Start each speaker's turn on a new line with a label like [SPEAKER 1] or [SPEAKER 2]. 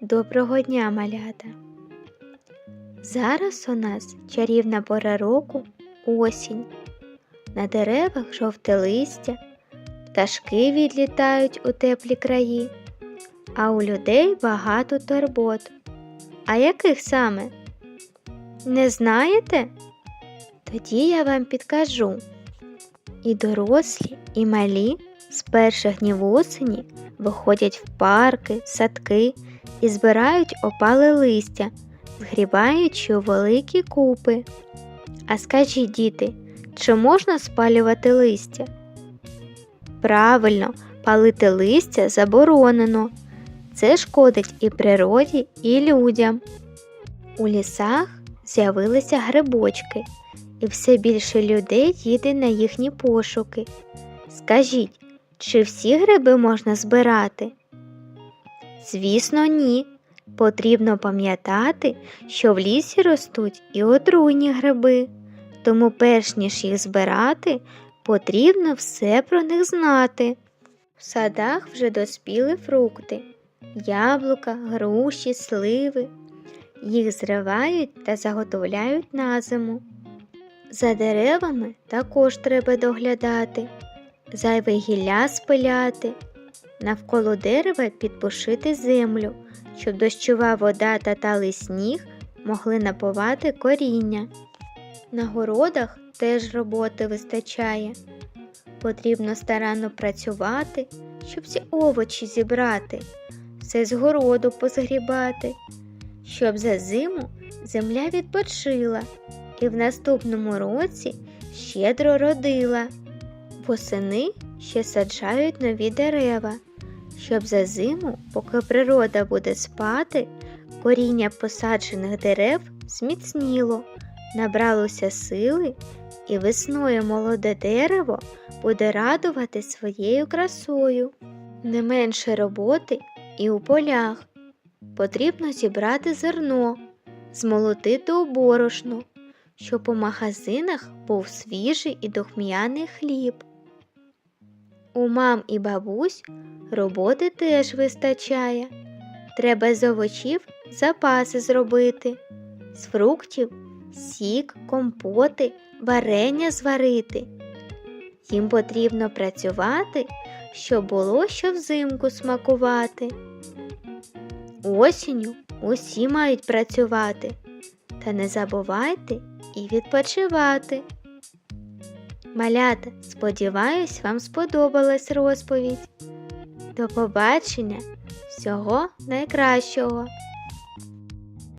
[SPEAKER 1] Доброго дня, малята! Зараз у нас чарівна пора року осінь. На деревах жовте листя, пташки відлітають у теплі краї, а у людей багато турбот. А яких саме? Не знаєте? Тоді я вам підкажу. І дорослі, і малі з перших днів осені виходять в парки, садки і збирають опале листя, згрібаючи у великі купи. А скажіть, діти, чи можна спалювати листя? Правильно, палити листя заборонено. Це шкодить і природі, і людям. У лісах з'явилися грибочки, і все більше людей їде на їхні пошуки. Скажіть, чи всі гриби можна збирати? Звісно, ні. Потрібно пам'ятати, що в лісі ростуть і отруйні гриби, тому перш ніж їх збирати, потрібно все про них знати. В садах вже доспіли фрукти, яблука, груші, сливи. Їх зривають та заготовляють на зиму. За деревами також треба доглядати, зайве гілля спиляти, навколо дерева підпушити землю, щоб дощова вода та талий сніг могли напувати коріння. На городах теж роботи вистачає. Потрібно старанно працювати, щоб всі овочі зібрати, все з городу позгрібати, щоб за зиму земля відпочила і в наступному році щедро родила. Восени ще саджають нові дерева, щоб за зиму, поки природа буде спати, коріння посаджених дерев зміцніло, набралося сили, і весною молоде дерево буде радувати своєю красою. Не менше роботи і у полях. Потрібно зібрати зерно, змолотити у борошно, щоб у магазинах був свіжий і духм'яний хліб. У мам і бабусь роботи теж вистачає. Треба з овочів запаси зробити, з фруктів сік, компоти, варення зварити. Їм потрібно працювати, щоб було що взимку смакувати. Осінню усі мають працювати, та не забувайте і відпочивати. Малята, сподіваюсь, вам сподобалась розповідь. До побачення, всього найкращого!